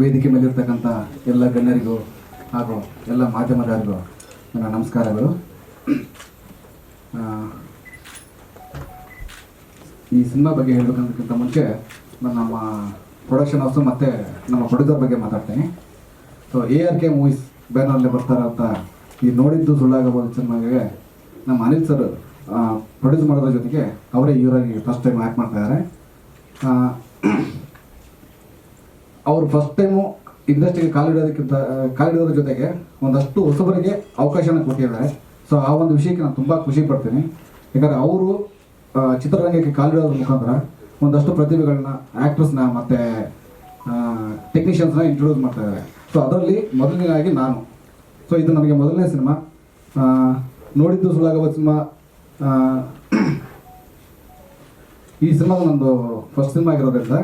ವೇದಿಕೆ ಮೇಲಿರ್ತಕ್ಕಂಥ ಎಲ್ಲ ಗಣ್ಯರಿಗೂ ಹಾಗೂ ಎಲ್ಲ ಮಾಧ್ಯಮದವರಿಗೂ ನನ್ನ ನಮಸ್ಕಾರಗಳು. ಈ ಸಿನಿಮಾ ಬಗ್ಗೆ ಹೇಳಬೇಕಂತಕ್ಕಿಂತ ಮುಂಚೆ ನಾನು ನಮ್ಮ ಪ್ರೊಡಕ್ಷನ್ ಹೌಸು ಮತ್ತು ನಮ್ಮ ಪ್ರೊಡ್ಯೂಸರ್ ಬಗ್ಗೆ ಮಾತಾಡ್ತೀನಿ. So A R K movies ಬ್ಯಾನರಲ್ಲಿ ಬರ್ತಾರಂತ ಈ ನೋಡಿದ್ದು ಸುಳ್ಳಾಗಬಹುದು ಸಿನಿಮಾಗೆ ನಮ್ಮ ಅನಿಲ್ ಸರ್ ಪ್ರೊಡ್ಯೂಸ್ ಮಾಡೋದ್ರ ಜೊತೆಗೆ ಅವರೇ ಇವರಾಗಿ ಫಸ್ಟ್ ಟೈಮ್ ಆ್ಯಕ್ಟ್ ಮಾಡ್ತಾ ಇದ್ದಾರೆ. ಅವರು ಫಸ್ಟ್ ಟೈಮು ಇಂಡಸ್ಟ್ರಿಗೆ ಕಾಲಿಡೋದಕ್ಕಿಂತ ಕಾಲಿಡೋದ್ರ ಜೊತೆಗೆ ಒಂದಷ್ಟು ಹೊಸಬರಿಗೆ ಅವಕಾಶನ ಕೊಟ್ಟಿದ್ದಾರೆ. ಸೊ ಆ ಒಂದು ವಿಷಯಕ್ಕೆ ನಾನು ತುಂಬ ಖುಷಿ ಪಡ್ತೀನಿ. ಯಾಕಂದರೆ ಅವರು ಚಿತ್ರರಂಗಕ್ಕೆ ಕಾಲಿಡೋದ್ರ ಮುಖಾಂತರ ಒಂದಷ್ಟು ಪ್ರತಿಭೆಗಳನ್ನ ಆ್ಯಕ್ಟ್ರಸ್ನ ಮತ್ತು ಟೆಕ್ನಿಷಿಯನ್ಸ್ನ ಇಂಟ್ರೊಡ್ಯೂಸ್ ಮಾಡ್ತಾ ಇದ್ದಾರೆ. ಸೊ ಅದರಲ್ಲಿ ಮೊದಲನೇದಾಗಿ ನಾನು. ಸೊ ಇದು ನನಗೆ ಮೊದಲನೇ ಸಿನಿಮಾ. ನೋಡಿದ್ದು ಸುಳ್ಳಾಗವ ಸಿನಿಮಾ. ಈ ಸಿನಿಮಾ ನಂದು ಫಸ್ಟ್ ಸಿನಿಮಾ ಆಗಿರೋದ್ರಿಂದ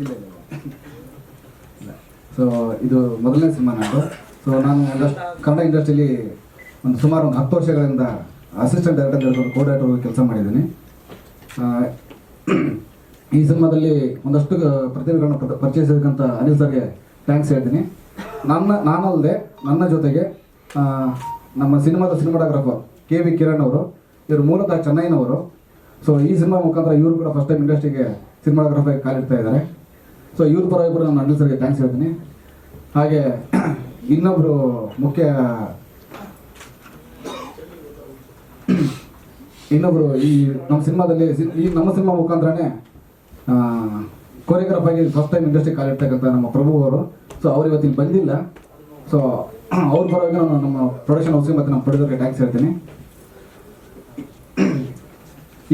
ಇಲ್ಲ ಇಲ್ಲ ಇಲ್ಲ ಸೊ ಇದು ಮೊದಲನೇ ಸಿನಿಮಾ ನಂದು ಸೊ ನಾನು ಕನ್ನಡ ಇಂಡಸ್ಟ್ರಿಯಲ್ಲಿ ಒಂದು ಸುಮಾರು ಒಂದು ಹತ್ತು ವರ್ಷಗಳಿಂದ ಅಸಿಸ್ಟೆಂಟ್ ಡೈರೆಕ್ಟರ್ ಕೋ ಡೈರೆಕ್ಟರ್ ಕೆಲಸ ಮಾಡಿದ್ದೀನಿ. ಈ ಸಿನಿಮಾದಲ್ಲಿ ಒಂದಷ್ಟು ಪ್ರತಿಭೆಗಳನ್ನು ಪ್ರ- ಪರಿಚಯಿಸಿದಂಥ ಅನಿಲ್ ಸರ್ಗೆ ಥ್ಯಾಂಕ್ಸ್ ಹೇಳ್ತೀನಿ. ನನ್ನ ನಾನಲ್ಲದೆ ನನ್ನ ಜೊತೆಗೆ ನಮ್ಮ ಸಿನಿಮಾದ ಸಿನಿಮಾಟೋಗ್ರಾಫರ್ ಕೆ ವಿ ಕಿರಣ್ ಅವರು. ಇವರು ಮೂಲತಃ ಚೆನ್ನೈನವರು. ಸೊ ಈ ಸಿನಿಮಾ ಮುಖಾಂತರ ಇವರು ಕೂಡ ಫಸ್ಟ್ ಟೈಮ್ ಇಂಡಸ್ಟ್ರಿಗೆ ಸಿನಿಮಾಟೋಗ್ರಾಫರ್ ಕಾಲಿಡ್ತಾ ಇದ್ದಾರೆ. ಸೊ ಇವ್ರ ಪರವಾಗಿ ಕೂಡ ನಾನು ಅನಿಲ್ ಸರ್ಗೆ ಥ್ಯಾಂಕ್ಸ್ ಹೇಳ್ತೀನಿ. ಹಾಗೆ ಇನ್ನೊಬ್ಬರು ಮುಖ್ಯ ಇನ್ನೊಬ್ರು ಈ ನಮ್ಮ ಸಿನಿಮಾದಲ್ಲಿ ಈ ನಮ್ಮ ಸಿನಿಮಾ ಮುಖಾಂತರನೇ ಕೊರಿಯೋಗ್ರಾಫ್ ಆಗಿ ಫಸ್ಟ್ ಟೈಮ್ ಇಂಡಸ್ಟ್ರಿ ಕಾಲಿಡ್ತಕ್ಕಂಥ ನಮ್ಮ ಪ್ರಭು ಅವರು. ಸೊ ಅವ್ರು ಇವತ್ತಿಗೆ ಬಂದಿಲ್ಲ. ಸೊ ಅವ್ರ ಪರವಾಗಿ ನಾನು ನಮ್ಮ ಪ್ರೊಡಕ್ಷನ್ ಹೌಸ್ಗೆ ಮತ್ತು ನಮ್ಮ ಪ್ರೊಡ್ಯೂಸರ್ಗೆ ಟ್ಯಾಕ್ಸ್ ಹೇಳ್ತೀನಿ.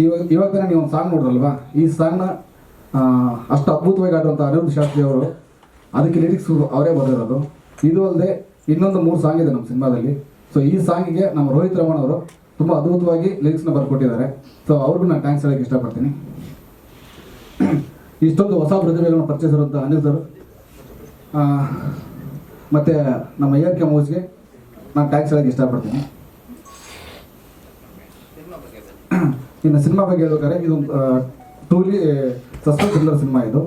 ಇವಾಗ ಇವಾಗ ನೀವು ಒಂದು ಸಾಂಗ್ ನೋಡ್ರಲ್ವಾ ಈ ಸಾಂಗ್ನ ಅಷ್ಟು ಅದ್ಭುತವಾಗಿ ಆಡುವಂಥ ಅನಿರುದ್ಧ ಶಾಸ್ತ್ರಿ ಅವರು ಅದಕ್ಕೆ ಲಿರಿಕ್ಸ್ ಅವರೇ ಬರೆದಿರೋದು. ಇದು ಅಲ್ಲದೆ ಇನ್ನೊಂದು ಮೂರು ಸಾಂಗ್ ಇದೆ ನಮ್ಮ ಸಿನಿಮಾದಲ್ಲಿ. ಸೊ ಈ ಸಾಂಗಿಗೆ ನಮ್ಮ ರೋಹಿತ್ ರಮಣ್ ಅವರು ತುಂಬ ಅದ್ಭುತವಾಗಿ ಲಿರಿಕ್ಸ್ನ ಬರ್ಕೊಟ್ಟಿದ್ದಾರೆ. ಸೊ ಅವ್ರಿಗೂ ನಾನು ಥ್ಯಾಂಕ್ಸ್ ಹೇಳಕ್ಕೆ ಇಷ್ಟಪಡ್ತೀನಿ. ಇಷ್ಟೊಂದು ಹೊಸ ಪ್ರತಿಭೆಗಳನ್ನು ಪರಿಚಯಿಸಿರುವಂಥ ಅನಿಲ್ ಸರ್ ಮತ್ತೆ ನಮ್ಮ ಎ ಆರ್ ಕೆ ನಾನು ಥ್ಯಾಂಕ್ಸ್ ಹೇಳಕ್ಕೆ ಇಷ್ಟಪಡ್ತೀನಿ. ಇನ್ನು ಸಿನಿಮಾ ಬಗ್ಗೆ ಹೇಳ್ಬೇಕಾದ್ರೆ ಇದು ಟೂಲಿ ಸಸ್ಪೆನ್ಸ್ ಥ್ರಿಲ್ಲರ್ ಸಿನಿಮಾ ಇದು.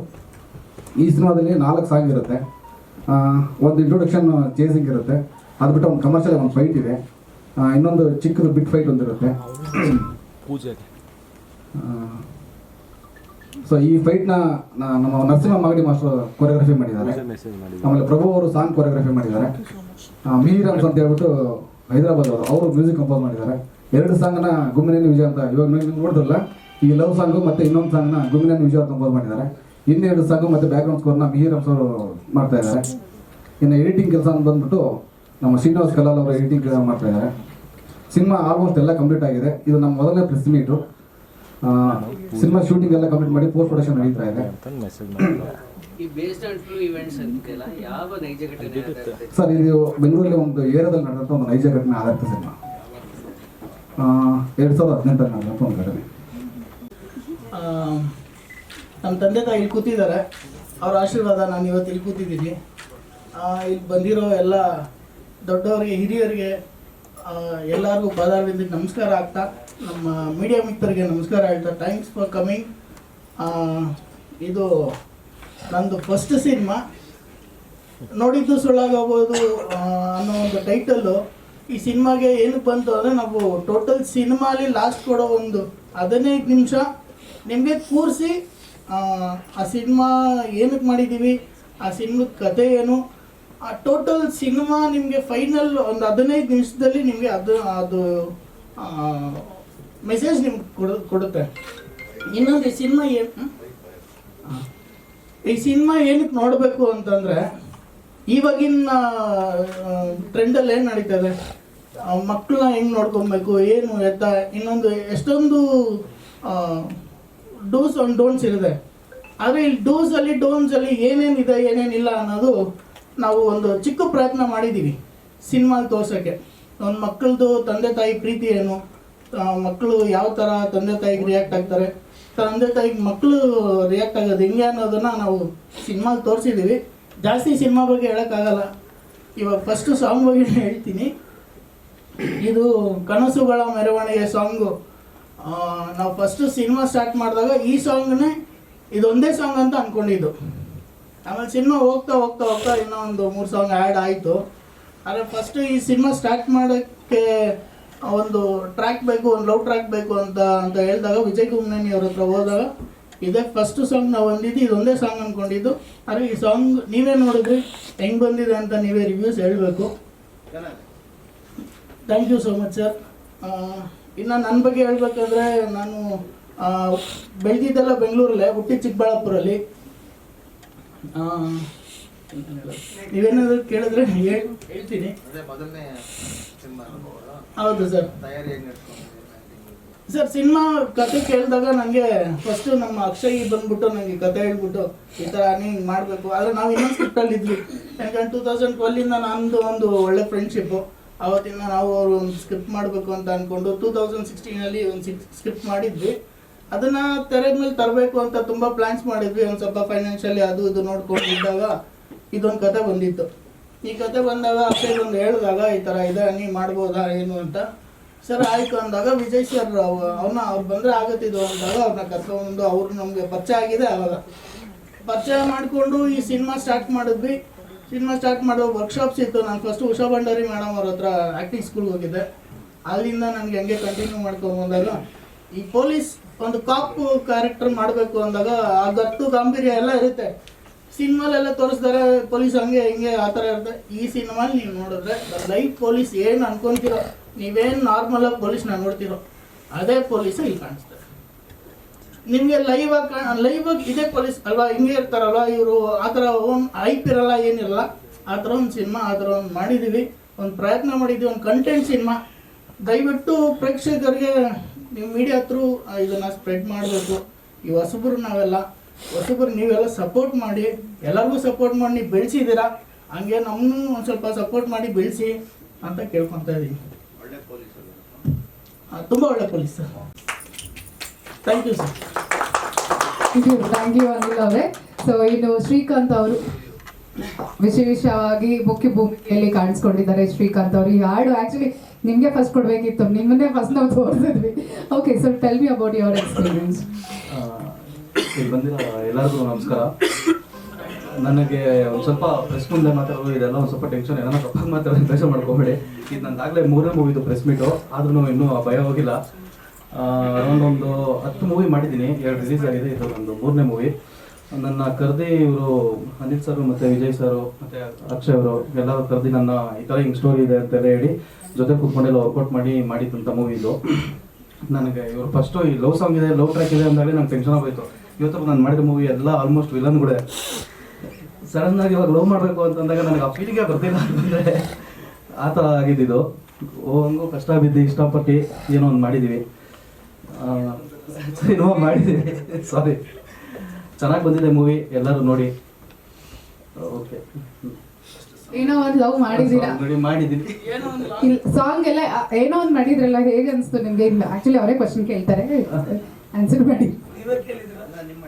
ಈ ಸಿನಿಮಾದಲ್ಲಿ ನಾಲ್ಕು ಸಾಂಗ್ ಇರುತ್ತೆ. ಒಂದು ಇಂಟ್ರೊಡಕ್ಷನ್ ಚೇಸಿಂಗ್ ಇರುತ್ತೆ. ಅದು ಬಿಟ್ಟು ಒಂದು ಕಮರ್ಷಿಯಲ್ ಒಂದು ಫೈಟ್ ಇದೆ. ಇನ್ನೊಂದು ಚಿಕ್ಕದು ಬಿಟ್ ಫೈಟ್ ಒಂದಿರುತ್ತೆ ಸೊ ಈ ಫೈಟ್ನ ನಮ್ಮ ನರಸಿಂಹ ಮಾಗಡಿ ಮಾಸ್ಟರ್ ಕೊರಿಯೋಗ್ರಫಿ ಮಾಡಿದ್ದಾರೆ. ಆಮೇಲೆ ಪ್ರಭು ಅವರು ಸಾಂಗ್ ಕೊರಿಯೋಗ್ರಫಿ ಮಾಡಿದ್ದಾರೆ. ಮೀರಾಮ್ಸ್ ಅಂತ ಹೇಳ್ಬಿಟ್ಟು ಹೈದರಾಬಾದ್ ಅವರು ಅವರು ಮ್ಯೂಸಿಕ್ ಕಂಪೋಸ್ ಮಾಡಿದ್ದಾರೆ. ಎರಡು ಸಾಂಗ್ನ ಗುಮ್ಮಿನೇನಿ ವಿಜಯ ಅಂತ ಇವಾಗ ನೋಡಿದ್ರಲ್ಲ ಈ ಲವ್ ಸಾಂಗು ಮತ್ತೆ ಇನ್ನೊಂದು ಸಾಂಗ್ನ ಗುಮ್ಮಿನೇನಿ ವಿಜಯ ಕಂಪೋಸ್ ಮಾಡಿದ್ದಾರೆ. ಇನ್ನೆರಡು ಸಾಂಗು ಮತ್ತೆ ಬ್ಯಾಕ್ಗ್ರೌಂಡ್ ಸ್ಕೋರ್ನ ಮಿಹಿರಾಮ್ಸ್ ಅವರು ಮಾಡ್ತಾ ಇದ್ದಾರೆ. ಇನ್ನು ಎಡಿಟಿಂಗ್ ಕೆಲಸ ಅಂತ ಬಂದ್ಬಿಟ್ಟು ನಮ್ಮ ಶ್ರೀನಿವಾಸ್ ಕಲಾಲ್ ಅವರು ಎಡಿಟಿಂಗ್ ಕೆಲಸ ಮಾಡ್ತಾ ಇದ್ದಾರೆ. ಸಿನಿಮಾ ಆಲ್ಮೋಸ್ಟ್ ಎಲ್ಲ ಕಂಪ್ಲೀಟ್ ಆಗಿದೆ. ಇದು ನಮ್ಮ ಮೊದಲನೇ ಪ್ರೆಸ್ ಮೀಟು ಸಿನಿಮಾ ಶೂಟಿಂಗ್ ಎಲ್ಲ ಕಂಪ್ಲೀಟ್ ಮಾಡಿ ಪೋಸ್ಟ್ ಪ್ರೊಡಕ್ಷನ್ ನಡೀತಾ ಇದೆ. ಅಂತ ಮೆಸೇಜ್ ಮಾಡಿದ್ರು ಈ ಬೇಸ್ಡ್ ಆನ್ ಟ್ರೂ ಇವೆಂಟ್ಸ್ ಅಂತೆಲ್ಲ ಯಾವ ನೈಜ ಘಟನೆ ಆಧಾರಿತ? ಸರ್ ಇದು ಬೆಂಗಳೂರಲ್ಲಿ ಒಂದು ಏರಿಯಾದಲ್ಲಿ ನಡೆದಂಥ ಒಂದು ನೈಜ ಘಟನೆ ಆಧಾರಿತ ಸಿನಿಮಾ. ಎರಡು ಸಾವಿರದ ಹದಿನೆಂಟರಲ್ಲಿ ನಡೆದಂಥ ಒಂದು ಘಟನೆ. ಆ, ನಮ್ಮ ತಂದೆ ತಾಯಿ ಇಲ್ಲಿ ಕೂತಿದ್ದಾರೆ. ಅವ್ರ ಆಶೀರ್ವಾದ ನಾನು ಇವತ್ತು ಇಲ್ಲಿ ಕೂತಿದ್ದೀನಿ. ಇಲ್ಲಿ ಬಂದಿರೋ ಎಲ್ಲ ದೊಡ್ಡವರಿಗೆ, ಹಿರಿಯರಿಗೆ ಎಲ್ಲರಿಗೂ ಪಾದಾರದಿಂದ ನಮಸ್ಕಾರ ಆಗ್ತಾ, ನಮ್ಮ ಮೀಡಿಯಾ ಮಿತ್ರರಿಗೆ ನಮಸ್ಕಾರ ಹೇಳ್ತಾ ಥ್ಯಾಂಕ್ಸ್ ಫಾರ್ ಕಮಿಂಗ್ ಇದು ನಂದು ಫಸ್ಟ್ ಸಿನಿಮಾ ನೋಡಿದ್ದು ಸುಳ್ಳಾಗಬಹುದು ಅನ್ನೋ ಒಂದು ಟೈಟಲ್ಲು ಈ ಸಿನಿಮಾಗೆ ಏನಕ್ಕೆ ಬಂತು ಅಂದರೆ ನಾವು ಟೋಟಲ್ ಸಿನಿಮಾಲಿ ಲಾಸ್ಟ್ ಕೊಡೋ ಒಂದು ಹದಿನೈದು ನಿಮಿಷ ನಿಮಗೆ ಕೂರಿಸಿ ಆ ಸಿನಿಮಾ ಏನಕ್ಕೆ ಮಾಡಿದ್ದೀವಿ ಆ ಸಿನಿಮಾದ ಕತೆ ಏನು? ಆ ಟೋಟಲ್ ಸಿನಿಮಾ ನಿಮಗೆ ಫೈನಲ್ ಒಂದು ಹದಿನೈದು ನಿಮಿಷದಲ್ಲಿ ನಿಮಗೆ ಅದು ಅದು ಮೆಸೇಜ್ ನಿಮ್ಗೆ ಕೊಡು, ಕೊಡುತ್ತೆ. ಇನ್ನೊಂದು ಈ ಸಿನಿಮಾ ಏನು ಈ ಸಿನಿಮಾ ಏನಕ್ಕೆ ನೋಡಬೇಕು ಅಂತಂದರೆ, ಇವಾಗಿನ ಟ್ರೆಂಡಲ್ಲಿ ಏನು ನಡೀತದೆ ಮಕ್ಕಳನ್ನ ಹೆಂಗೆ ನೋಡ್ಕೊಬೇಕು, ಏನು ಎತ್ತ, ಇನ್ನೊಂದು ಎಷ್ಟೊಂದು ಡೂಸ್ ಆ್ಯಂಡ್ ಡೋನ್ಸ್ ಇರುತ್ತೆ. ಆದರೆ ಇಲ್ಲಿ ಡೂಸಲ್ಲಿ ಡೋನ್ಸಲ್ಲಿ ಏನೇನಿದೆ ಏನೇನಿಲ್ಲ ಅನ್ನೋದು ನಾವು ಒಂದು ಚಿಕ್ಕ ಪ್ರಯತ್ನ ಮಾಡಿದ್ದೀವಿ ಸಿನಿಮಾಲಿ ತೋರ್ಸೋಕ್ಕೆ. ಒಂದು ಮಕ್ಕಳದು ತಂದೆ ತಾಯಿ ಪ್ರೀತಿ ಏನು? ಮಕ್ಕಳು ಯಾವ ಥರ ತಂದೆ ತಾಯಿಗೆ ರಿಯಾಕ್ಟ್ ಆಗ್ತಾರೆ? ತಂದೆ ತಾಯಿಗೆ ಮಕ್ಕಳು ರಿಯಾಕ್ಟ್ ಆಗೋದು ಹೆಂಗೆ ಅನ್ನೋದನ್ನು ನಾವು ಸಿನಿಮಾಲಿ ತೋರಿಸಿದ್ದೀವಿ ಜಾಸ್ತಿ ಸಿನಿಮಾ ಬಗ್ಗೆ ಹೇಳೋಕ್ಕಾಗಲ್ಲ. ಇವಾಗ ಫಸ್ಟು ಸಾಂಗ್ ಬಗ್ಗೆ ಹೇಳ್ತೀನಿ. ಇದು ಕನಸುಗಳ ಮೆರವಣಿಗೆ ಸಾಂಗು ನಾವು ಫಸ್ಟ್ ಸಿನಿಮಾ ಸ್ಟಾರ್ಟ್ ಮಾಡಿದಾಗ ಈ ಸಾಂಗ್ನೇ ಇದೊಂದೇ ಸಾಂಗ್ ಅಂತ ಅಂದ್ಕೊಂಡಿದ್ದು ಆಮೇಲೆ ಸಿನಿಮಾ ಹೋಗ್ತಾ ಹೋಗ್ತಾ ಹೋಗ್ತಾ ಇನ್ನೂ ಒಂದು ಮೂರು ಸಾಂಗ್ ಆ್ಯಡ್ ಆಯಿತು. ಆದರೆ ಫಸ್ಟ್ ಈ ಸಿನಿಮಾ ಸ್ಟಾರ್ಟ್ ಮಾಡೋಕ್ಕೆ ಒಂದು ಟ್ರ್ಯಾಕ್ ಬೇಕು ಒಂದು ಲವ್ ಟ್ರ್ಯಾಕ್ ಬೇಕು ಅಂತ ಅಂತ ಹೇಳಿದಾಗ ವಿಜಯ್ ಕುಮ್ನೇನಿ ಅವ್ರ ಹತ್ರ ಹೋದಾಗ ಇದೇ ಫಸ್ಟ್ ಸಾಂಗ್ ನಾವು ಬಂದಿದ್ದು ಇದೊಂದೇ ಸಾಂಗ್ ಅಂದ್ಕೊಂಡಿದ್ದು ಆದರೆ ಈ ಸಾಂಗ್ ನೀವೇ ನೋಡಿದ್ರಿ ಹೆಂಗೆ ಬಂದಿದೆ ಅಂತ ನೀವೇ ರಿವ್ಯೂಸ್ ಹೇಳಬೇಕು. Thank you so much sir ಇನ್ನು ನನ್ನ ಬಗ್ಗೆ ಹೇಳ್ಬೇಕಂದ್ರೆ ನಾನು ಬೆಳೆದಿದ್ದೆಲ್ಲ ಬೆಂಗಳೂರಲ್ಲೇ ಹುಟ್ಟಿ ಚಿಕ್ಕಬಳ್ಳಾಪುರಲ್ಲಿ. ನೀವೇನಾದ್ರು ಕೇಳಿದ್ರೆ ಹೇಳ್- ಹೇಳ್ತೀನಿ. ಹೌದು ಸರ್. ಸರ್ ಸಿನಿಮಾ ಕತೆ ಕೇಳಿದಾಗ ನನಗೆ ಫಸ್ಟ್ ನಮ್ಮ ಅಕ್ಷಯ್ ಬಂದ್ಬಿಟ್ಟು ನನಗೆ ಕತೆ ಹೇಳ್ಬಿಟ್ಟು ಈ ಥರ ಹಿಂಗೆ ಮಾಡಬೇಕು. ಆದರೆ ನಾವು ಇನ್ನೊಂದು ಸ್ಕ್ರಿಪ್ಟಲ್ಲಿ ಇದ್ವಿ ಯಾಕಂದ್ರೆ ಟೂ ತೌಸಂಡ್ ಟ್ವೆಲ್ಲಿಂದ ನಮ್ಮದು ಒಂದು ಒಳ್ಳೆ ಫ್ರೆಂಡ್ಶಿಪ್ಪು ಅವತ್ತಿಂದ ನಾವು ಅವರು ಒಂದು ಸ್ಕ್ರಿಪ್ಟ್ ಮಾಡಬೇಕು ಅಂತ ಅಂದ್ಕೊಂಡು ಟೂ ತೌಸಂಡ್ ಸಿಕ್ಸ್ಟೀನಲ್ಲಿ ಒಂದು ಸಿಕ್ ಸ್ಕ್ರಿಪ್ಟ್ ಮಾಡಿದ್ವಿ. ಅದನ್ನು ತೆರೆದ ಮೇಲೆ ತರಬೇಕು ಅಂತ ತುಂಬ ಪ್ಲ್ಯಾನ್ಸ್ ಮಾಡಿದ್ವಿ. ಒಂದು ಸ್ವಲ್ಪ ಫೈನಾನ್ಷಿಯಲಿ ಅದು ಇದು ನೋಡ್ಕೊಂಡಿದ್ದಾಗ ಇದೊಂದು ಕತೆ ಬಂದಿತ್ತು. ಈ ಕತೆ ಬಂದಾಗ ಅಪ್ಪ ಒಂದು ಹೇಳಿದಾಗ ಈ ಥರ ಇದೆ, ನೀ ಮಾಡ್ಬೋದಾ, ಏನು ಅಂತ. ಸರ್, ಆಯಿತು ಅಂದಾಗ ವಿಜಯ್ ಸರ್ ಅವನ್ನ ಅವ್ರು ಬಂದರೆ ಆಗತ್ತಿದ್ದು ಅಂದಾಗ ಅವ್ರನ್ನ ಕರ್ಕೊಂಡು ಅವ್ರು ನಮಗೆ ಪರಿಚಯ ಆಗಿದೆ ಆವಾಗ ಪರಿಚಯ ಮಾಡಿಕೊಂಡು ಈ ಸಿನಿಮಾ ಸ್ಟಾರ್ಟ್ ಮಾಡಿದ್ವಿ. ಸಿನಿಮಾ ಸ್ಟಾರ್ಟ್ ಮಾಡೋ ವರ್ಕ್ಶಾಪ್ಸ್ ಇತ್ತು. ನಾನು ಫಸ್ಟ್ ಉಷಾ ಭಂಡಾರಿ ಮೇಡಮ್ ಅವ್ರ ಹತ್ರ ಆ್ಯಕ್ಟಿಂಗ್ ಸ್ಕೂಲ್ಗೆ ಹೋಗಿದ್ದೆ. ಅಲ್ಲಿಂದ ನನಗೆ ಹಂಗೆ ಕಂಟಿನ್ಯೂ ಮಾಡ್ಕೊಂಡು ಬಂದಾಗ, ಈ ಪೊಲೀಸ್ ಒಂದು ಕಾಪ್ ಕ್ಯಾರೆಕ್ಟರ್ ಮಾಡಬೇಕು ಅಂದಾಗ ಆ ಗತ್ತು ಗಾಂಭೀರ್ಯ ಎಲ್ಲ ಇರುತ್ತೆ. ಸಿನಿಮಾಲೆಲ್ಲ ತೋರಿಸ್ತಾರೆ ಪೊಲೀಸ್ ಹಂಗೆ ಹಿಂಗೆ ಆ ಥರ ಇರುತ್ತೆ. ಈ ಸಿನಿಮಾಲಿ ನೀವು ನೋಡಿದ್ರೆ ಲೈಫ್ ಪೊಲೀಸ್ ಏನು ಅನ್ಕೊಂತೀರೋ, ನೀವೇನು ನಾರ್ಮಲಾಗಿ ಪೊಲೀಸ್ನ ನೋಡ್ತೀರೋ, ಅದೇ ಪೊಲೀಸ್ ಇಲ್ಲಿ ಕಾಣಿಸ್ತಾರೆ ನಿಮಗೆ ಲೈವ್ ಆಗಿ ಲೈವ್ ಆಗಿ ಇದೇ ಪೊಲೀಸ್ ಅಲ್ವಾ? ಹಿಂಗೆ ಇರ್ತಾರಲ್ಲ ಇವರು ಆ ಥರ ಓನ್ ಐಪ್ ಇರಲ್ಲ ಏನಿಲ್ಲ. ಆ ಥರ ಒಂದು ಸಿನಿಮಾ ಆ ಥರ ಒಂದು ಮಾಡಿದ್ದೀವಿ ಒಂದು ಪ್ರಯತ್ನ ಮಾಡಿದ್ವಿ ಒಂದು ಕಂಟೆಂಟ್ ಸಿನಿಮಾ ದಯವಿಟ್ಟು ಪ್ರೇಕ್ಷಕರಿಗೆ ನಿಮ್ಮ ಮೀಡಿಯಾ ಥ್ರೂ ಇದನ್ನು ಸ್ಪ್ರೆಡ್ ಮಾಡಬೇಕು. ಈ ಹೊಸಬರು ನಾವೆಲ್ಲ ಹೊಸಬರು ನೀವೆಲ್ಲ ಸಪೋರ್ಟ್ ಮಾಡಿ ಎಲ್ಲರಿಗೂ ಸಪೋರ್ಟ್ ಮಾಡಿ ನೀವು ಬೆಳೆಸಿದ್ದೀರಾ? ಹಂಗೆ ನಮ್ಮನ್ನು ಒಂದು ಸ್ವಲ್ಪ ಸಪೋರ್ಟ್ ಮಾಡಿ ಬೆಳೆಸಿ ಅಂತ ಕೇಳ್ಕೊತಾ ಇದ್ದೀನಿ ತುಂಬ ಒಳ್ಳೆ police sir thank you sir thank you Anil ಅವರೇ. ಸೊ ಇನ್ನು ಶ್ರೀಕಾಂತ್ ಅವರು ವಿಶೇಷವಾಗಿ ಮುಖ್ಯ ಭೂಮಿಕೆಯಲ್ಲಿ ಕಾಣಿಸ್ಕೊಂಡಿದ್ದಾರೆ ಶ್ರೀಕಾಂತ್ ಅವರು. ಈ ಹಾಡು ಆಕ್ಚುಲಿ ನಿಮಗೆ ಫಸ್ಟ್ ಕೊಡಬೇಕಿತ್ತು. ನಿಮ್ಮನ್ನೇ ಫಸ್ಟ್ ನಾವು ತೋರಿಸಿದ್ವಿ. Okay so tell me about your experience ಇಲ್ಲಿ ಬಂದಿರೋ ಎಲ್ಲರಿಗೂ ನಮಸ್ಕಾರ. ನನಗೆ ಒಂದು ಸ್ವಲ್ಪ ಪ್ರೆಸ್ ಮುಂದೆ ಮಾತಾಡೋದು ಇದೆಲ್ಲ ಒಂದು ಸ್ವಲ್ಪ ಟೆನ್ಷನ್ ಏನೋ ತಪ್ಪಾಗಿ ಮಾತಾಡೋದು ಬೇಜಾರು ಮಾಡ್ಕೋಬೇಡಿ. ಇದು ನಂದಾಗಲೇ ಮೂರನೇ ಮೂವಿದು ಪ್ರೆಸ್ ಮೀಟು ಆದ್ರೂ ಇನ್ನೂ ಭಯ ಹೋಗಿಲ್ಲ. ಅರೌಂಡ್ ಒಂದು ಹತ್ತು ಮೂವಿ ಮಾಡಿದ್ದೀನಿ. ಎರಡು ರಿಲೀಸ್ ಆಗಿದೆ. ಇದು ಒಂದು ಮೂರನೇ ಮೂವಿ ನನ್ನ ಕರೆದಿ ಇವರು ಅನಿಲ್ ಸರ್ ಮತ್ತು ವಿಜಯ್ ಸರು ಮತ್ತು ಅಕ್ಷಯ್ ಅವರು ಎಲ್ಲರೂ ಕರೆದಿ ನನ್ನ ಈ ಥರ ಹಿಂಗೆ ಸ್ಟೋರಿ ಇದೆ ಅಂತೆಲ್ಲ ಹೇಳಿ ಜೊತೆ ಕೂತ್ಕೊಂಡೆಲ್ಲ ವರ್ಕೌಟ್ ಮಾಡಿ ಮಾಡಿದ್ದಂಥ ಮೂವಿ ಇದು. ನನಗೆ ಇವರು ಫಸ್ಟು ಈ ಲವ್ ಸಾಂಗ್ ಇದೆ ಲವ್ ಟ್ರ್ಯಾಕ್ ಇದೆ ಅಂದಾಗಲೇ ನಂಗೆ ಟೆನ್ಷನ್ ಆಗೋಯ್ತು. ಇವತ್ತು ನಾನು ಮಾಡಿದ ಮೂವಿ ಎಲ್ಲ ಆಲ್ಮೋಸ್ಟ್ ವಿಲನ್ಗಳೇ ಸಡನ್ ಆಗಿ ಇವಾಗ ಲವ್ ಮಾಡಬೇಕು ಅಂತಂದಾಗ ನನಗೆ ಆ ಫೀಲಿಂಗೇ ಬರ್ತಿಲ್ಲ ಅಂತಂದರೆ ಆ ಥರ ಆಗಿದ್ದಿದ್ದು ಹಂಗೂ ಕಷ್ಟ ಬಿದ್ದು ಇಷ್ಟಪಟ್ಟು ಏನೋ ಒಂದು ಮಾಡಿದ್ದೀವಿ ಏನೋ ಮಾಡಿದ್ದೀನಿ ಸಾರಿ ಚೆನ್ನಾಗಿ ಬಂದಿದೆ ಮೂವಿ ಎಲ್ಲರೂ ನೋಡಿ. ಓಕೆ ಏನೋ ಒಂದು ಲವ್ ಮಾಡಿದ್ದೀರಾ? ಮಾಡಿದೀನಿ ಸಾಂಗ್ ಎಲ್ಲ ಏನೋ ಒಂದು ಮಾಡಿದ್ರಲ್ಲ ಹೇಗೆ ಅನಿಸ್ತು ನಿಮಗೆ? ಆಕ್ಚುಲಿ ಅವರೇ ಕ್ವಶನ್ ಕೇಳ್ತಾರೆ. ಆನ್ಸರ್ ಮಾಡಿ. ಸಿನಿಮಾ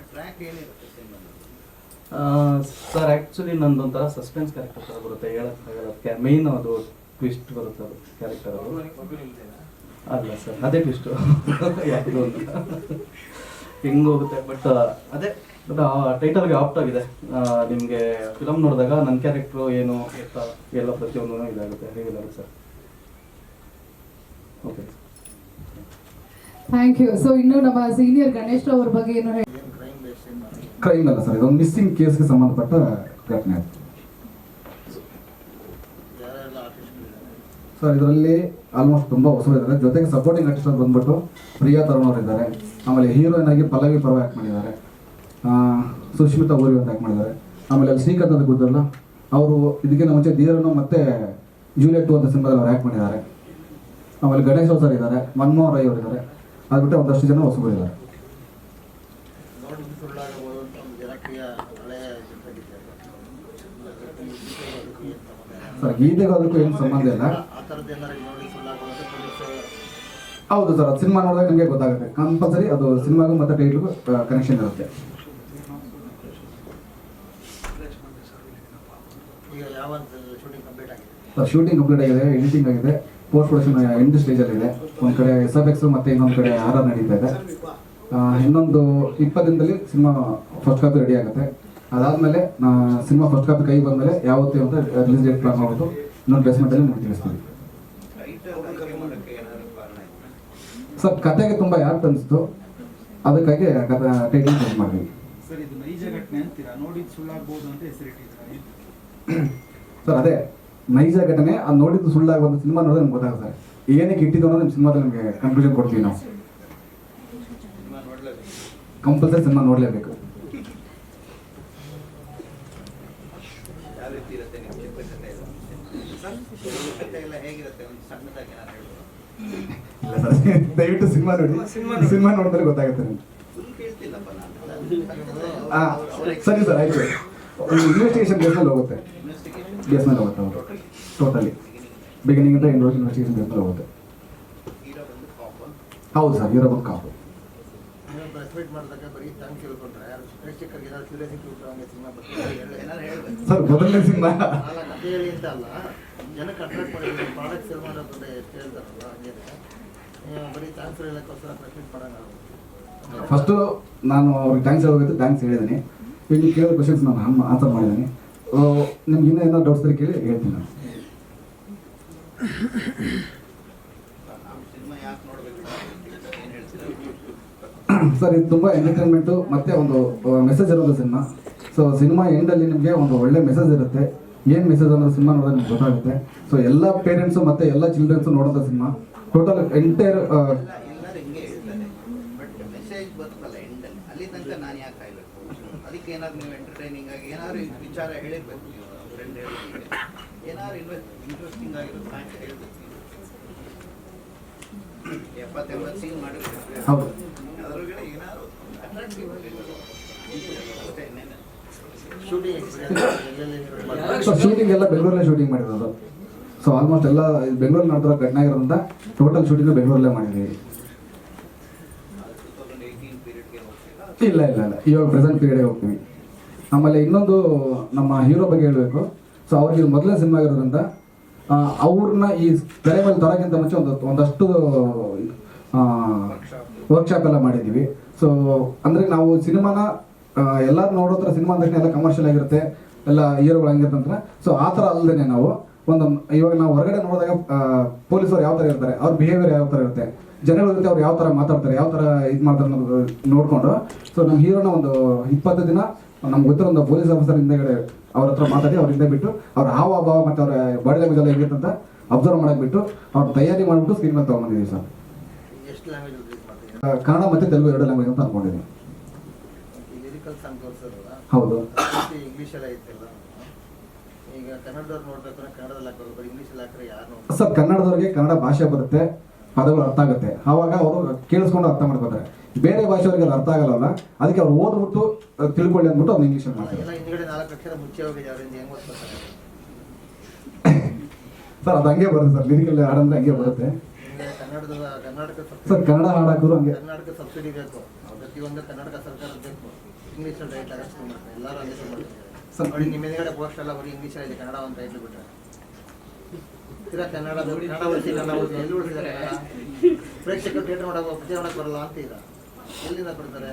ಸರ್ ಆ್ಯಕ್ಚುಲಿ ನಂದೊಂಥರ ಸಸ್ಪೆನ್ಸ್ ಕ್ಯಾರೆಕ್ಟರ್ ಬರುತ್ತೆ. ಹೇಳಕ್ಕೆ ಮೇಯ್ನ್ ಅದು ಟ್ವಿಸ್ಟ್ ಬರುತ್ತೆ ಅದು ಕ್ಯಾರೆಕ್ಟರ್ ಅದು ಅಲ್ಲ ಸರ್. ಅದೇ ಟ್ವಿಸ್ಟು ಯಾವುದು ಅಂತ. ಹಿಂಗೆ ಹೋಗುತ್ತೆ? ಬಟ್ ಅದೇ ಬಟ್ ಟೈಟಲ್ಗೆ ಆಪ್ಟ್ ಆಗಿದೆ. ನಿಮಗೆ ಫಿಲಮ್ ನೋಡಿದಾಗ ನನ್ನ ಕ್ಯಾರೆಕ್ಟ್ರು ಏನು ಎತ್ತ ಎಲ್ಲ ಪ್ರತಿಯೊಂದು ಇದಾಗುತ್ತೆ. ಹೇಗಿದ್ದಾರೆ sir? Okay thank you so ಇನ್ನು ನಮ್ಮ ಸೀನಿಯರ್ ಗಣೇಶ್ ಅವ್ರ ಬಗ್ಗೆ ಏನು ಹೇಳಿ? ಕ್ರೈಮ್ ಬೇಸ್ ಸಿನಿಮಾ ಕ್ರೈಮ್ ಅಲ್ಲ ಸರ್ ಇದೊಂದು ಮಿಸ್ಸಿಂಗ್ ಕೇಸ್ಗೆ ಸಂಬಂಧಪಟ್ಟ ಘಟನೆ. ಸರ್ ಇದರಲ್ಲಿ ಆಲ್ಮೋಸ್ಟ್ ತುಂಬ ಹೊಸರು ಇದ್ದಾರೆ. ಜೊತೆಗೆ ಸಪೋರ್ಟಿಂಗ್ ಆರ್ಟಿಸ್ಟ್ ಬಂದ್ಬಿಟ್ಟು ಪ್ರಿಯಾ ತರುಣ್ ಅವರು ಇದ್ದಾರೆ. ಆಮೇಲೆ ಹೀರೋಯಿನ್ ಆಗಿ ಪಲ್ಲವಿ ಪರ್ವ ಆ್ಯಕ್ಟ್ ಮಾಡಿದ್ದಾರೆ. ಸುಶ್ಮಿತಾ ಊರಿ ಅಂತ ಆ್ಯಕ್ಟ್ ಮಾಡಿದ್ದಾರೆ. ಆಮೇಲೆ ಅಲ್ಲಿ ಶ್ರೀಕಾಂತ್ ಅಂತ ಗೊತ್ತಲ್ಲ ಅವರು ಇದಕ್ಕಿಂತ ಮುಂಚೆ ಧೀರನು ಮತ್ತೆ ಜೂಲಿಯಟ್ ಟು ಅಂತ ಸಿನಿಮಾದಲ್ಲಿ ಅವ್ರು ಆ್ಯಕ್ಟ್ ಮಾಡಿದ್ದಾರೆ. ಆಮೇಲೆ ಗಣೇಶ್ ಸರ್ ಇದ್ದಾರೆ, ಮನ್ಮೋಹನ್ ರೈ ಅವರು ಇದ್ದಾರೆ. ಅದು ಬಿಟ್ಟು ಒಂದಷ್ಟು ಜನ ಹೊಸಬರಿದ್ದಾರೆ. ಸರ್, ಗೀತೆಗೂ ಅದಕ್ಕೂ ಏನು ಸಂಬಂಧ ಇಲ್ಲ. ಥರದ್ದು ಏನಾರು ನೋಡಿ ಸುಳ್ಳಾಗಬಹುದು ಪೊಲೀಸ್ ಹೌದು ಸರ್ ಅದು ಸಿನಿಮಾ ನೋಡಿದಾಗ ನಿಮಗೆ ಗೊತ್ತಾಗುತ್ತೆ. ಕಂಪಲ್ಸರಿ ಅದು ಸಿನಿಮಾಗೂ ಮತ್ತು ಟೈಟ್ಲಿಗೂ ಕನೆಕ್ಷನ್ ಇರುತ್ತೆ. ಈಗ ಈಗ ಯಾವ ಶೂಟಿಂಗ್ ಕಂಪ್ಲೀಟ್ ಆಗಿದೆ ಶೂಟಿಂಗ್ ಕಂಪ್ಲೀಟ್ ಆಗಿದೆ ಎಡಿಟಿಂಗ್ ಆಗಿದೆ ಪೋಸ್ಟ್ ಪ್ರೊಡಕ್ಷನ್ ಎಂಡ್ ಸ್ಟೇಜಲ್ಲಿ ಇದೆ. ಒಂದು ಕಡೆ ಎಸ್ ಎಫ್ ಎಕ್ಸ್ ಮತ್ತು ಇನ್ನೊಂದು ಕಡೆ ಆರ್ ಆರ್ ನಡೀತಾ ಇದೆ. ಇನ್ನೊಂದು ಇಪ್ಪತ್ತು ದಿನದಲ್ಲಿ ಸಿನಿಮಾ ಫಸ್ಟ್ ಕಾಪಿ ರೆಡಿ ಆಗುತ್ತೆ. ಅದಾದಮೇಲೆ ಸಿನಿಮಾ ಫಸ್ಟ್ ಕಾಪಿ ಕೈ ಬಂದಮೇಲೆ ಯಾವತ್ತೇ ಅಂತ ರಿಲೀಸ್ ಡೇಟ್ ಪ್ಲಾನ್ ಮಾಡ್ಬಿಟ್ಟು ಇನ್ನೊಂದು ಬೇಸ್ಮೆಂಟಲ್ಲಿ ನಿಮ್ಗೆ ತಿಳಿಸ್ತೀವಿ. ಸರ್ ಕತೆಗೆ ತುಂಬ ಯಾರು ಅನಿಸ್ತು? ಅದಕ್ಕಾಗಿ ಕಥೆ ಟೈಟಿಲ್ ಚೇಂಜ್ ಮಾಡಿದ್ವಿ ಸರ್ ಇದು ನೈಜ ಘಟನೆ ಅಂತೀರಾ? ನೋಡಿದ್ ಸುಳ್ಳಾಗ್ಬೋದು ಅಂತ ಹೆಸರಿಟ್ಟಿದ್ದೀರಾ. ಸರ್ ಅದೇ. ನೈಜ ಘಟನೆ ಅದು ನೋಡಿದ್ದು ಸುಳ್ಳಾಗಿ ಒಂದು ಸಿನಿಮಾ ನೋಡಿದ್ರೆ ನಮ್ಗೆ ಗೊತ್ತಾಗುತ್ತೆ ಸರ್. ಏನಕ್ಕೆ ಇಟ್ಟಿದ್ದು ಅನ್ನೋದು ನಿಮ್ಮ ಸಿನಿಮಾದಲ್ಲಿ ನಿಮಗೆ ಕನ್ಕ್ಲೂಷನ್ ಕೊಡ್ತೀವಿ ನಾವು. ಕಂಪಲ್ಸರಿ ಸಿನಿಮಾ ನೋಡಲೇಬೇಕು. ಹೇಗಿರುತ್ತೆ? ಇಲ್ಲ ಸರ್ ದಯವಿಟ್ಟು ಸಿನಿಮಾ ನೋಡಿ. ಸಿನಿಮಾ ನೋಡಿದ್ರೆ ಗೊತ್ತಾಗುತ್ತೆ ನಿಮ್ಗೆ. ಫುಲ್ ಕೇಳ್ತಿಲ್ಲಪ್ಪ ನಾನು ಆ, ಸರಿ ಸರ್ ಆಯ್ತು. ಇನ್ವೆಸ್ಟಿಗೇಷನ್ ಬೇಸ್ ಮೇಲೆ ಹೋಗುತ್ತೆ. ಇನ್ವೆಸ್ಟಿಗೇಷನ್ ಬೇಸ್ ಮೇಲೆ ಹೋಗುತ್ತೆ ಹೌದು. ಟೋಟಲಿ ಬಿಗಿನಿಂಗ್ ಇಂದ ಇಂಡೋರ್ ಇನ್ವೆಸ್ಟಿಗೇಷನ್ ಬೇಸ್ ಮೇಲೆ ಹೋಗುತ್ತೆ. ಬಂದು ಹೌದು ಸರ್ ಇರೋ ಒಂದು ಕಾಪು. ಸರ್ ಮೊದಲನೇ ಸಿನಿಮಾ. ಜನಕ್ಕೆ ಅಟ್ರಾಕ್ಟ್ ಮಾಡಿ ಪ್ರಾಡಕ್ಟ್ ಸೇಲ್ ಮಾಡೋದ್ರೆ ಎಷ್ಟು ಹೇಳ್ತಾರಲ್ಲ ಹಂಗೆ ಬರೀ ಥ್ಯಾಂಕ್ಸ್ ಹೇಳೋಕ್ಕೋಸ್ಕರ ಪ್ರೆಸ್ ಮೀಟ್ ಮಾಡೋಂಗಾಗುತ್ತೆ ಫಸ್ಟು ನಾನು ಅವ್ರಿಗೆ ಥ್ಯಾಂಕ್ಸ್ ಹೇಳಬೇಕು ಥ್ಯಾಂಕ್ಸ್ ಹೇಳಿದ್ದೀನಿ ಈಗ ಕೇಳೋ ಕ್ವಶನ್ಸ್ ನಾನು ಆನ್ಸರ್ ಮಾಡಿದ್ದೀನಿ ನಿಮ್ಗೆ ಇನ್ನೂ ಏನೋ ಡೌಟ್ಸ್ ಇದ್ರೆ ಕೇಳಿ, ಹೇಳ್ತೀನಿ ನಾನು. ಸರ್ ಇದು ತುಂಬ ಎಂಟರ್ಟೈನ್ಮೆಂಟು ಮತ್ತು ಒಂದು ಮೆಸೇಜ್ ಇರೋದು ಸಿನಿಮಾ ಸೊ ಸಿನಿಮಾ ಎಂಡಲ್ಲಿ ನಿಮಗೆ ಒಂದು ಒಳ್ಳೆ ಮೆಸೇಜ್ ಇರುತ್ತೆ. ಏನು ಮೆಸೇಜ್ ಅನ್ನೋದು ಸಿನಿಮಾ ನೋಡಿದ್ರೆ ನಿಮ್ಗೆ ಗೊತ್ತಾಗುತ್ತೆ. ಸೊ ಎಲ್ಲ ಪೇರೆಂಟ್ಸು ಮತ್ತು ಎಲ್ಲ ಚಿಲ್ಡ್ರನ್ಸು ನೋಡೋದ ಸಿನಿಮಾ. ಟೋಟಲ್ ಎಂಟೈರ್ ಹೌದು. ಸೊ ಶೂಟಿಂಗ್ ಎಲ್ಲ ಬೆಂಗಳೂರಲ್ಲೇ ಶೂಟಿಂಗ್ ಮಾಡಿರೋದು. ಸೊ ಆಲ್ಮೋಸ್ಟ್ ಎಲ್ಲ ಬೆಂಗಳೂರಲ್ಲಿ ನಡೆದಿರೋ ಘಟನೆ ಟೋಟಲ್ ಶೂಟಿಂಗ್ ಬೆಂಗಳೂರಲ್ಲೇ ಮಾಡಿದ್ವಿ 2018 ಪೀರಿಯಡ್ಗೆ ಹೋಗ್ತೀರಾ ಇಲ್ಲ ಇಲ್ಲ ಇಲ್ಲ. ಇವಾಗ ಪ್ರೆಸೆಂಟ್ ಪೀರಿಯಡ್ ಹೋಗ್ತೀವಿ. ಆಮೇಲೆ ಇನ್ನೊಂದು ನಮ್ಮ ಹೀರೋ ಬಗ್ಗೆ ಹೇಳಬೇಕು. ಸೊ ಅವ್ರಿಗೆ ಇದು ಮೊದಲನೇ ಸಿನಿಮಾ ಆಗಿರೋದ್ರಿಂದ ಅವ್ರನ್ನ ಈ ತೆರೆ ಮೇಲೆ ತರೋಕ್ಕಿಂತ ಮುಂಚೆ ಒಂದು ಒಂದಷ್ಟು ವರ್ಕ್ಶಾಪ್ ಎಲ್ಲ ಮಾಡಿದ್ದೀವಿ. ಸೊ ಅಂದರೆ ನಾವು ಸಿನಿಮಾನ ಎಲ್ಲರೂ ನೋಡೋತ್ರ ಸಿನಿಮಾ ಅಂದ ಎಲ್ಲ ಕಮರ್ಷಿಯಲ್ ಆಗಿರುತ್ತೆ. ಎಲ್ಲ ಹೀರೋಗಳು ಹಂಗಿರುತ್ತೆ ಅಂತ ಸೊ ಆ ಥರ ಅಲ್ಲದೆ ನಾವು ಒಂದು ಇವಾಗ ನಾವು ಹೊರಗಡೆ ನೋಡಿದಾಗ ಪೊಲೀಸರು ಯಾವ ಥರ ಇರ್ತಾರೆ ಅವ್ರ ಬಿಹೇವಿಯರ್ ಯಾವ ಥರ ಇರುತ್ತೆ ಜನಗಳ ಜೊತೆ ಅವ್ರು ಯಾವ ಥರ ಮಾತಾಡ್ತಾರೆ ಯಾವ ಥರ ಇದು ಮಾಡ್ತಾರೆ ಅನ್ನೋದು ನೋಡಿಕೊಂಡು. ಸೊ ನಮ್ಮ ಹೀರೋನ ಒಂದು ಇಪ್ಪತ್ತು ದಿನ ನಮ್ಗೆ ಗೊತ್ತಿರೋ ಒಂದು ಪೊಲೀಸ್ ಆಫೀಸರ್ ಹಿಂದೆಗಡೆ ಅವ್ರ ಹತ್ರ ಮಾತಾಡಿ ಅವ್ರ ಹಿಂದೆ ಬಿಟ್ಟು ಅವ್ರ ಹಾವ ಭಾವ ಮತ್ತು ಅವರ ಬಾಡಿ ಲ್ಯಾಂಗ್ವೇಜ್ ಎಲ್ಲ ಹೇಗಿರುತ್ತೆ ಅಂತ ಅಬ್ಸರ್ವ್ ಮಾಡಕ್ಕೆ ಬಿಟ್ಟು ಅವ್ರ ತಯಾರಿ ಮಾಡಿಬಿಟ್ಟು ಸ್ಕ್ರೀನ್ ಮೇಲೆ ತೊಗೊಂಡಿದ್ದೀವಿ ಸರ್. ಕನ್ನಡ ಮತ್ತು ತೆಲುಗು ಎರಡು ಲ್ಯಾಂಗ್ವೇಜ್ ಅಂತ ಅನ್ಕೊಂಡಿದ್ದೀನಿ ಲಿರಿಕಲ್ ಸಾಂಗ್ ತೋರಿಸೋದಲ್ಲ? ಹೌದು. ಇಂಗ್ಲಿಷ್ ಎಲ್ಲ ಇತ್ತಲ್ಲ ಈಗ ಕನ್ನಡದವ್ರು ನೋಡ್ಬೇಕಾದ್ರೆ ಕನ್ನಡದಲ್ಲಿ ಇಂಗ್ಲಿಷ್ ಇಂಗ್ಲೀಷಲ್ಲಿ ಹಾಕಿದ್ರೆ ಯಾರು ಸರ್ ಕನ್ನಡದವ್ರಿಗೆ ಕನ್ನಡ ಭಾಷೆ ಬರುತ್ತೆ ಪದಗಳು ಅರ್ಥ ಆಗುತ್ತೆ. ಆವಾಗ ಅವರು ಕೇಳಿಸ್ಕೊಂಡು ಅರ್ಥ ಮಾಡ್ಕೋತಾರೆ. ಬೇರೆ ಭಾಷೆಯವ್ರಿಗೆ ಅದು ಅರ್ಥ ಆಗಲ್ಲ ಅದಕ್ಕೆ ಅವ್ರು ಓದ್ಬಿಟ್ಟು ತಿಳ್ಕೊಳ್ಳಿ ಅಂದ್ಬಿಟ್ಟು ಅವ್ರು ಇಂಗ್ಲೀಷಲ್ಲಿ ಮಾಡ್ತಾರೆ. ಹಿಂದ್ಗಡೆ ನಾಲ್ಕು ಅಕ್ಷರ ಮುಚ್ಚೆ ಹೋಗಿದೆ ಅವರಿಂದ ಹೆಂಗ್ ಸರ್ ಅದು ಹಂಗೆ ಬರುತ್ತೆ ಸರ್ ಲಿರಿಕಲ್ ಹಾಡಂದ್ರೆ ಹಂಗೆ ಬರುತ್ತೆ. ಸರ್ ಕನ್ನಡ ಹಾಡಾಕಿದ್ರು ಹಂಗೆ. ಕರ್ನಾಟಕ ಸಬ್ಸಿಡಿ ಬೇಕು. ಪ್ರತಿಯೊಂದು ಕರ್ನಾಟಕ ಸರ್ಕಾರ ಬೇಕು. ಇಂಗ್ಲೀಷಲ್ಲಿ ರೈಟ್ ಆಗುತ್ತೆ ಎಲ್ಲರೂ ಅಲ್ಲಿ ನೋಡಿ ನಿಮ್ಮ ಎದುರುಗಡೆ ಪೋಸ್ಟ್ ಎಲ್ಲ ಬರೀ ಇಂಗ್ಲೀಷಲ್ಲಿ ಕನ್ನಡ ಒಂದು ರೈಟ್ ಬಿಟ್ಟರೆ ತಿರ್ಗಾ ಕನ್ನಡ ಕನ್ನಡ ಉಳಿಸಿ ಕನ್ನಡ ಉಳಿಸಿ ಎಲ್ಲಿ ಉಳಿಸಿದ್ದಾರೆ ಕನ್ನಡ? ಪ್ರೇಕ್ಷಕರು ಥಿಯೇಟರ್ ಪ್ರತಿ ಮಾಡಕ್ಕೆ ಬರಲ್ಲ ಅಂತ ಈಗ ಎಲ್ಲಿಂದ ಬರ್ತಾರೆ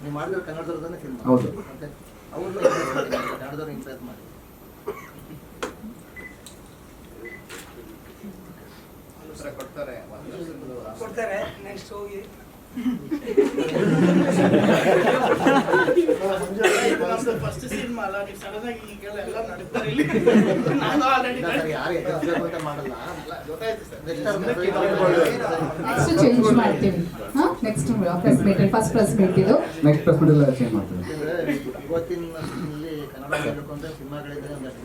ನೀವು ಮಾಡಿದ್ರೆ ಕನ್ನಡದವ್ರದನ್ನೇ ಸಿನಿಮಾ. ಹೌದು. ಮತ್ತೆ ಅವ್ರನ್ನ ಇಂಪ್ರೆಸ್ ಮಾಡಿ ಕನ್ನಡದವ್ರನ್ನ ಇಂಪ್ರೆಸ್ ಮಾಡಿ. ಕೊಡ್ತಾರೆ. ಕೊಡ್ತಾರೆ. ನೆಕ್ಸ್ಟ್ ಹೋಗಿ. ಫಸ್ಟ್ ಸಿನಿಮಾ ಅಲ್ಲ ನೀವು ಸಡನ್ ಆಗಿ ಈಗೆಲ್ಲ ಎಲ್ಲ ನಡೀತಾರೆ ಇಲ್ಲಿ ನಾನು ಆಲ್ರೆಡಿ ಇಲ್ಲ ಯಾರು ಎದುರಿಸ್ಬೇಕು ಅಂತ ಮಾಡಲ್ಲ ಗೊತ್ತಾಯ್ತು ಸರ್ ನೆಕ್ಸ್ಟ್ ನೆಕ್ಸ್ಟ್ ಚೇಂಜ್ ಮಾಡ್ತೀವಿ ಹಾಂ next press meet first press meet ಇದು ನೆಕ್ಸ್ಟ್ ಪ್ರೆಸ್ ಎಲ್ಲ ಚೇಂಜ್ ಮಾಡ್ತೀವಿ ಇವತ್ತಿನ ಕನ್ನಡ ಹೇಳಬೇಕು ಸಿನಿಮಾಗಳಿದ್ರೆ ಒಂದಷ್ಟು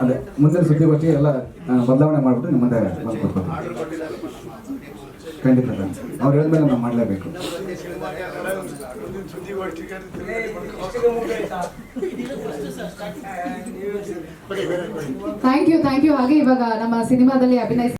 ಅದೇ, ಮುಂದಿನ ಸುದ್ದಿಗೋಷ್ಠಿಗೆ ಎಲ್ಲ ಬದಲಾವಣೆ ಮಾಡಿಬಿಟ್ಟು ನಿಮ್ಮ ಮುಂದೆ ಬಂದ್ಕೊಡ್ಬೋದು ಖಂಡಿತ ಅವ್ರು ಹೇಳಿದ್ಮೇಲೆ ನಾವು ಮಾಡಲೇಬೇಕು. ಥ್ಯಾಂಕ್ ಯು ಥ್ಯಾಂಕ್ ಯು ಹಾಗೆ ಇವಾಗ ನಮ್ಮ ಸಿನಿಮಾದಲ್ಲಿ ಅಭಿನಯಿಸಿ